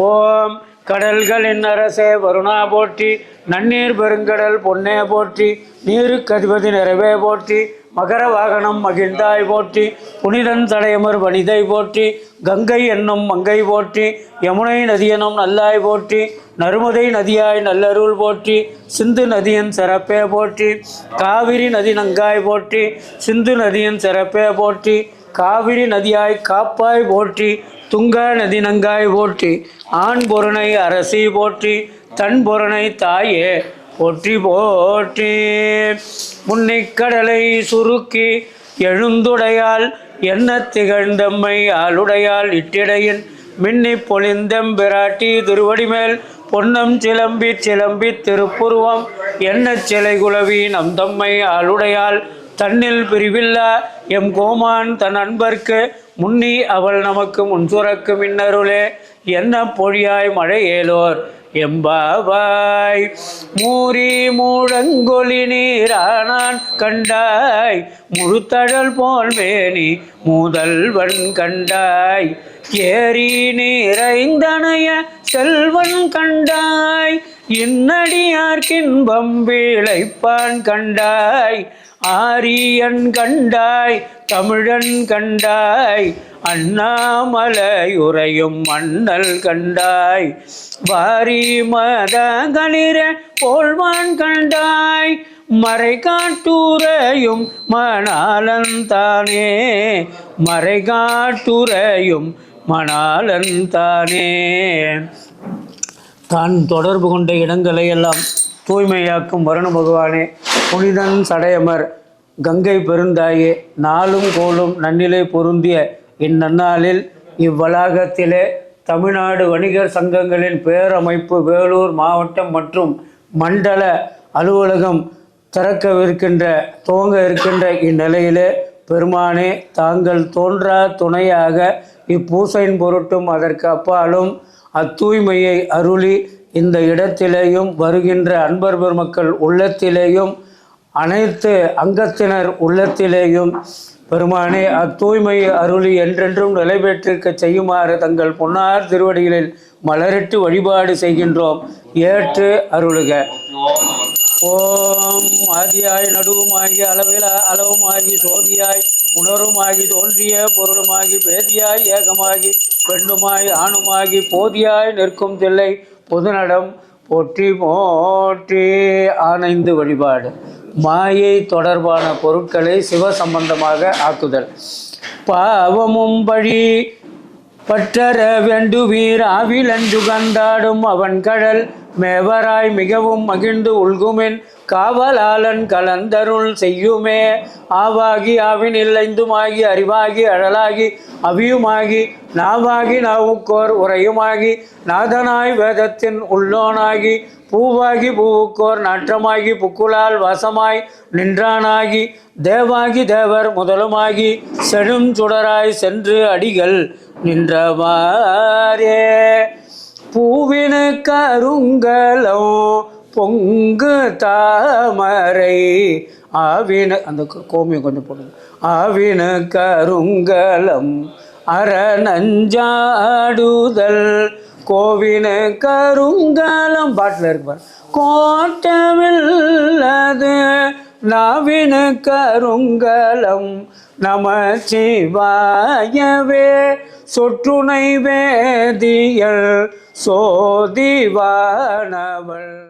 ஓம் கடல்களின் அரசே வருணா போற்றி. நன்னீர் பெருங்கடல் பொன்னே போற்றி. நீருக்கதிபதி நிறைவே போற்றி. மகர வாகனம் மகிழ்ந்தாய் போற்றி. புனிதன் தடையமர் வனிதை போற்றி. கங்கை என்னும் மங்கை போற்றி. யமுனை நதியனும் நல்லாய் போற்றி. நருமதை நதியாய் நல்லருள் போற்றி. சிந்து நதியின் சிறப்பே போற்றி. காவிரி நதி நங்காய் போற்றி. சிந்து நதியின் சிறப்பே போற்றி. காவிரி நதியாய் காப்பாய் போற்றி. துங்கா நதி நங்காய் போற்றி. ஆண் பொருணை அரசி போற்றி. தன் பொருணை தாயே. போற்றி போற்றி. முன்னிக்கடலை சுருக்கி எழுந்துடையால் என்ன திகழ்ந்தம்மை ஆளுடையால் இட்டிடையின். மின்னி பொழிந்தெம்பிராட்டி திருவடிமேல் பொன்னம் சிலம்பி சிலம்பி திருப்புருவம். என்ன சிலை குலவி நம் தம்மை ஆளுடையால் தன்னில் பிரிவில்லா எம் கோமான் தன் அன்பர்க்கு. முன்னி அவள் நமக்கு முன்சுரக்கு மின்னருளே என்ன பொழியாய் மழை ஏலோர் எம்பாவாய். மூரி மூழங்கொலி நீரானான் கண்டாய். முழுத்தழல் போல் மேனி மூதல்வன் கண்டாய். ஏரி நீரைந்தனைய செல்வன் கண்டாய். இன்னடியார்க்கின்பம் விளைப்பான் கண்டாய். ஆரியன் கண்டாய் தமிழன் கண்டாய் அண்ணாமலையுறையும் மண்ணல் கண்டாய். வாரி மத மதங்களிர போல்வான் கண்டாய் மறை காட்டுரையும் மணாலன் தானே. மறை காட்டுரையும் மணாலன் தானே. தான் தொடர்பு கொண்ட இடங்களை எல்லாம் தூய்மையாக்கும் வருண பகவானே புனிதன் சடையமர் கங்கை பெருந்தாயே நாளும் கோலும் நன்னிலை பொருந்திய இந்நன்னாளில் இவ்வளாகத்திலே தமிழ்நாடு வணிகர் சங்கங்களின் பேரமைப்பு வேலூர் மாவட்டம் மற்றும் மண்டல அலுவலகம் திறக்கவிருக்கின்ற துவங்க இருக்கின்ற இந்நிலையிலே பெருமானே தாங்கள் தோன்றா துணையாக இப்பூசையின் பொருட்டும் அதற்கு அப்பாலும் அத்தூய்மையை அருளி இந்த இடத்திலேயும் வருகின்ற அன்பர் பெருமக்கள் உள்ளத்திலேயும் அனைத்து அங்கத்தினர் உள்ளத்திலேயும் பெருமானே அத்தூய்மை அருளி என்றென்றும் நிலை பெற்றிருக்க செய்யுமாறு தங்கள் பொன்னார் திருவடிகளில் மலரிட்டு வழிபாடு செய்கின்றோம். ஏற்று அருளுக. ஓம் ஆதியாய் நடுவுமாகி அளவில் அளவுமாகி சோதியாய் உணருமாகி தோன்றிய பொருளுமாகி பேதியாய் ஏகமாகி பெண்ணுமாய் ஆணுமாகி போதியாய் நிற்கும் தில்லை பொதுநடம் போற்றி போற்றி ஆனைந்து வழிபாடு. மாயை தொடர்பான பொருட்களை சிவ சம்பந்தமாக ஆக்குதல். பாவமும் பழி பற்றற வேண்டுவீர் ஆவிலஞ்சு கந்தாடும் அவன் கடல் மேவராய் மிகவும் மகிழ்ந்து உள்குமின். காவலாளன் கலந்தருள் செய்யுமே. ஆவாகி ஆவின் இல்லைந்துமாகி அறிவாகி அழலாகி அவியுமாகி நாவாகி நாவுக்கோர் உரையுமாகி நாதனாய் வேதத்தின் உள்ளோனாகி பூவாகி பூவுக்கோர் நாற்றமாகி புக்குளால் வசமாய் நின்றானாகி தேவாகி தேவர் முதலுமாகி செடும் சுடராய் சென்று அடிகள் நின்றவாரே பூவினு கருங்கலம் பொங்கு தாமரை ஆவின அந்த கோமியம் கொஞ்சம் போடுங்க. ஆவின கருங்கலம் அற நஞ்சாடுதல் கோவின கருங்காலம் பாட்டில் இருக்கு பாரு. கோட்டமில்லது நவீன கருங்கலம் நம சிவாயவே சொற்றுனை வேதியல் சோதிவானவள்.